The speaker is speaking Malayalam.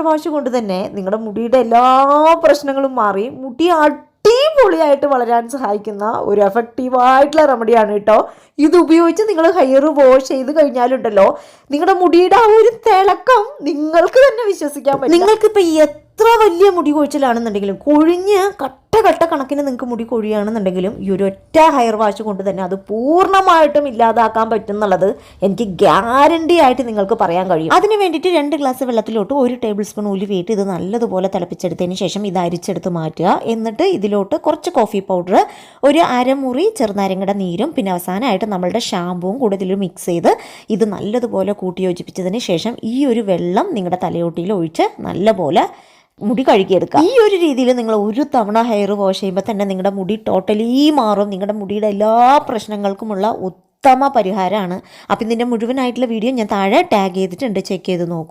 ഹെയർ വാഷ് കൊണ്ട് തന്നെ നിങ്ങളുടെ മുടിയുടെ എല്ലാ പ്രശ്നങ്ങളും മാറി മുടി അടിപൊളിയായിട്ട് വളരാൻ സഹായിക്കുന്ന ഒരു എഫക്റ്റീവായിട്ടുള്ള റെമഡിയാണ് കേട്ടോ ഇത് ഉപയോഗിച്ച് നിങ്ങൾ ഹെയർ വാഷ് ചെയ്ത് കഴിഞ്ഞാലുണ്ടല്ലോ നിങ്ങളുടെ മുടിയുടെ ആ ഒരു തിളക്കം നിങ്ങൾക്ക് തന്നെ വിശ്വസിക്കാൻ പറ്റും നിങ്ങൾക്കിപ്പോൾ എത്ര വലിയ മുടി കൊഴിച്ചിലാണെന്നുണ്ടെങ്കിലും കൊഴിഞ്ഞ് കട്ട കട്ട കണക്കിന് നിങ്ങൾക്ക് മുടി കൊഴിയുകയാണെന്നുണ്ടെങ്കിലും ഈ ഒരു ഒറ്റ ഹെയർ വാഷ് കൊണ്ട് തന്നെ അത് പൂർണമായിട്ടും ഇല്ലാതാക്കാൻ പറ്റും എന്നുള്ളത് എനിക്ക് ഗ്യാരണ്ടി ആയിട്ട് നിങ്ങൾക്ക് പറയാൻ കഴിയും. അതിന് വേണ്ടിയിട്ട് രണ്ട് ഗ്ലാസ് വെള്ളത്തിലോട്ട് ഒരു ടേബിൾ സ്പൂൺ ഉലുവേറ്റ് ഇത് നല്ലതുപോലെ തിളപ്പിച്ചെടുത്തതിന് ശേഷം ഇത് അരിച്ചെടുത്ത് മാറ്റുക. എന്നിട്ട് ഇതിലോട്ട് കുറച്ച് കോഫി പൗഡർ ഒരു അരമുറി ചെറുനാരങ്ങയുടെ നീരും പിന്നെ അവസാനമായിട്ട് നമ്മളുടെ ഷാമ്പുവും കൂടെ ഇതിൽ മിക്സ് ചെയ്ത് ഇത് നല്ലതുപോലെ കൂട്ടി യോജിപ്പിച്ചതിന് ശേഷം ഈ ഒരു വെള്ളം നിങ്ങളുടെ തലയോട്ടിയിൽ ഒഴിച്ച് നല്ലപോലെ മുടി കഴുകിയെടുക്കുക ഈ ഒരു രീതിയിൽ നിങ്ങൾ ഒരു തവണ ഹെയർ വാഷ് ചെയ്യുമ്പോൾ തന്നെ നിങ്ങളുടെ മുടി ടോട്ടലി മാറും. നിങ്ങളുടെ മുടിയുടെ എല്ലാ പ്രശ്നങ്ങൾക്കുമുള്ള ഉത്തമ പരിഹാരമാണ് അപ്പം ഇതിന്റെ മുഴുവനായിട്ടുള്ള വീഡിയോ ഞാൻ താഴെ ടാഗ് ചെയ്തിട്ടുണ്ട്. ചെക്ക് ചെയ്ത് നോക്കൂ.